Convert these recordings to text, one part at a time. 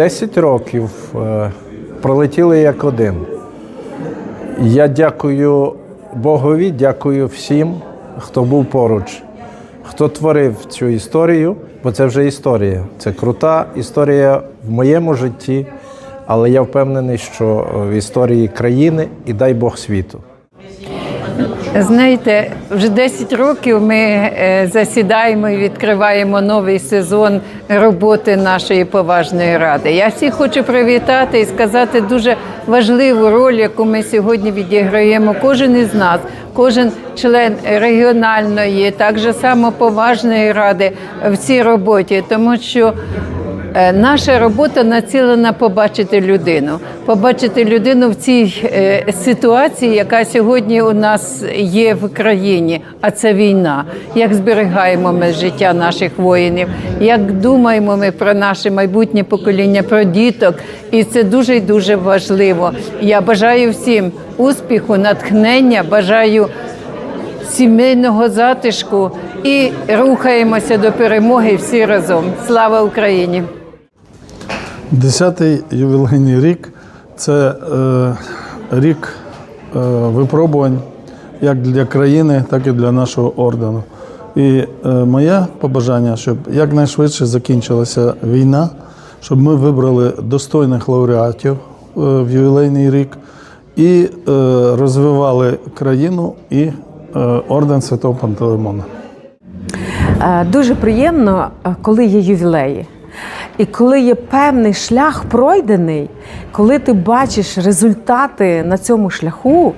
10 років е, пролетіли як один. Я дякую Богові, дякую всім, хто був поруч, хто творив цю історію, бо це вже історія. Це крута історія в моєму житті, але я впевнений, що в історії країни і дай Бог світу. Знаєте, вже 10 років ми е, засідаємо і відкриваємо новий сезон роботи нашої поважної ради. Я всіх хочу привітати і сказати дуже важливу роль, яку ми сьогодні відіграємо. Кожен із нас, кожен член регіональної, так же само поважної ради в цій роботі, тому що. Е, Наша робота націлена побачити людину, побачити людину в цій е, ситуації, яка сьогодні у нас є в країні, а це війна. Як зберігаємо ми життя наших воїнів, як думаємо ми про наше майбутнє покоління, про діток, і це дуже дуже важливо. Я бажаю всім успіху, натхнення, бажаю сімейного затишку і рухаємося до перемоги всі разом. Слава Україні! Десятий ювілейний рік це е, рік е, випробувань як для країни, так і для нашого ордену. І е, моє побажання, щоб якнайшвидше закінчилася війна, щоб ми вибрали достойних лауреатів е, в ювілейний рік і е, розвивали країну і е, орден Святого Пантелеймона. Е, Дуже приємно, е, коли є ювілеї. І коли є певний шлях пройдений, коли ти бачиш результати на цьому шляху,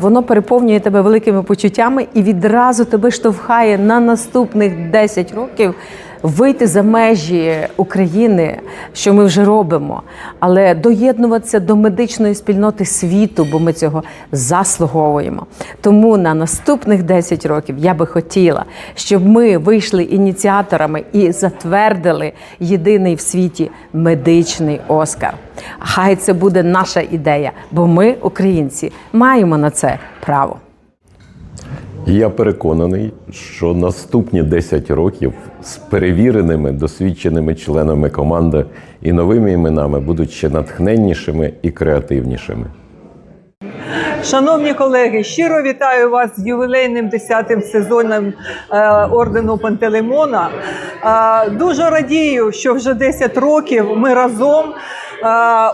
воно переповнює тебе великими почуттями і відразу тебе штовхає на наступних 10 років вийти за межі України, що ми вже робимо, але доєднуватися до медичної спільноти світу, бо ми цього заслуговуємо. Тому на наступних 10 років я би хотіла, щоб ми вийшли ініціаторами і затвердили єдиний в світі медичний Оскар. Хай це буде наша ідея, бо ми, українці, маємо на це право. Я переконаний, що наступні 10 років з перевіреними, досвідченими членами команди і новими іменами будуть ще натхненнішими і креативнішими. Шановні колеги, щиро вітаю вас з ювілейним 10-тим сезоном е, ордену Пантелеймона. Е, дуже радію, що вже 10 років ми разом.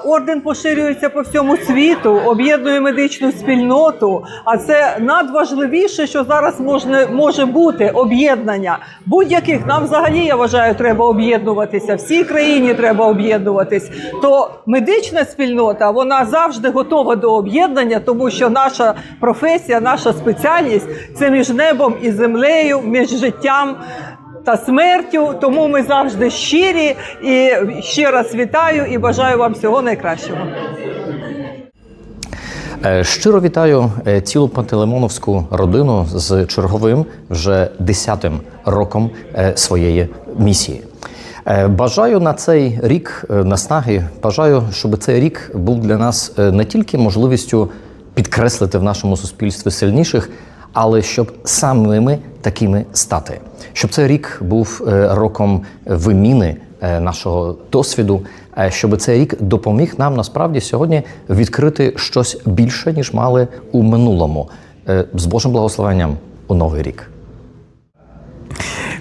Орден поширюється по всьому світу, об'єднує медичну спільноту. А це надважливіше, що зараз можна, може бути об'єднання будь-яких. Нам взагалі я вважаю, треба об'єднуватися. Всій країні треба об'єднуватись. То медична спільнота вона завжди готова до об'єднання, тому що наша професія, наша спеціальність це між небом і землею, між життям. Та смертю, тому ми завжди щирі і ще раз вітаю і бажаю вам всього найкращого. Е, Щиро вітаю е, цілу пантелеймоновську родину з черговим вже десятим роком е, своєї місії. Бажаю на цей рік наснаги. Бажаю, щоб цей рік був для нас не тільки можливістю підкреслити в нашому суспільстві сильніших, але щоб самими такими стати. Щоб цей рік був е, роком виміни е, нашого досвіду, е, щоб цей рік допоміг нам насправді сьогодні відкрити щось більше, ніж мали у минулому, Е, з Божим благословенням у новий рік.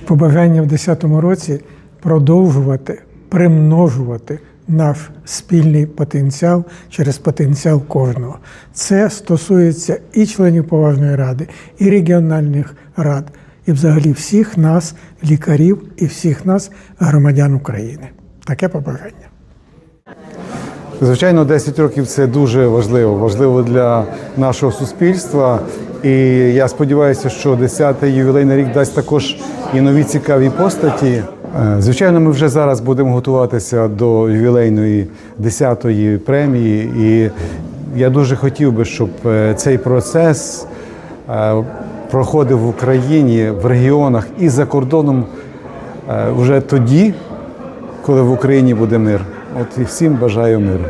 побажання в 10-му році продовжувати, примножувати наш спільний потенціал через потенціал кожного. Це стосується і членів поважної ради, і регіональних рад, і взагалі всіх нас, лікарів, і всіх нас, громадян України. Таке побажання. Звичайно, 10 років це дуже важливо, важливо для нашого суспільства. І я сподіваюся, що 10-й ювілейний рік дасть також і нові цікаві постаті. Е, Звичайно, ми вже зараз будемо готуватися до ювілейної 10-ї премії, і я дуже хотів би, щоб е, цей процес е, проходив в Україні, в регіонах і за кордоном вже тоді, коли в Україні буде мир. От і всім бажаю миру.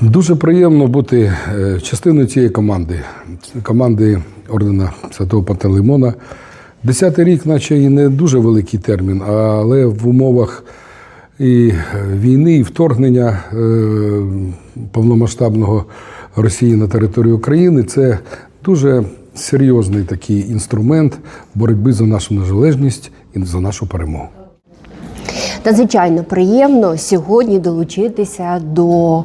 Дуже приємно бути частиною цієї команди, команди ордена Святого Пантелеймона. Десятий рік, наче і не дуже великий термін, але в умовах і е, війни, і вторгнення е, повномасштабного Росії на територію України це дуже серйозний такий інструмент боротьби за нашу незалежність і за нашу перемогу. Надзвичайно приємно сьогодні долучитися до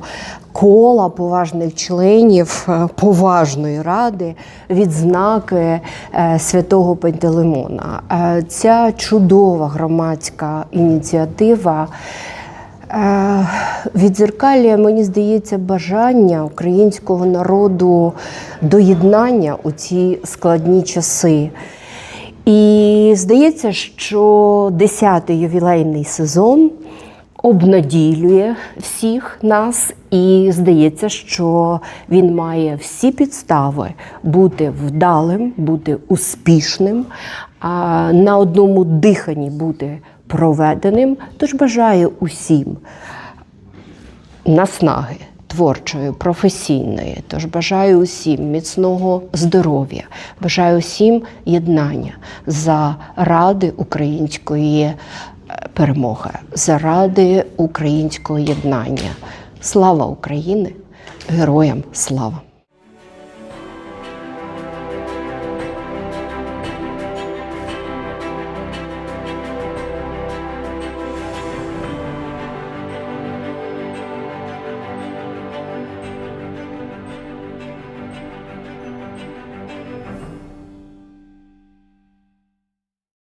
кола поважних членів е, поважної ради відзнаки е, святого Пантелеймона. Е, Ця чудова громадська ініціатива. Відзеркалює, мені здається, бажання українського народу до єднання у ці складні часи. І здається, що 10-й ювілейний сезон обнаділює всіх нас, і здається, що він має всі підстави бути вдалим, бути успішним, а на одному диханні бути проведеним. Тож бажаю усім наснаги творчої, професійної. Тож бажаю усім міцного здоров'я, бажаю усім єднання заради української е, перемоги, заради українського єднання. Слава Україні! Героям слава!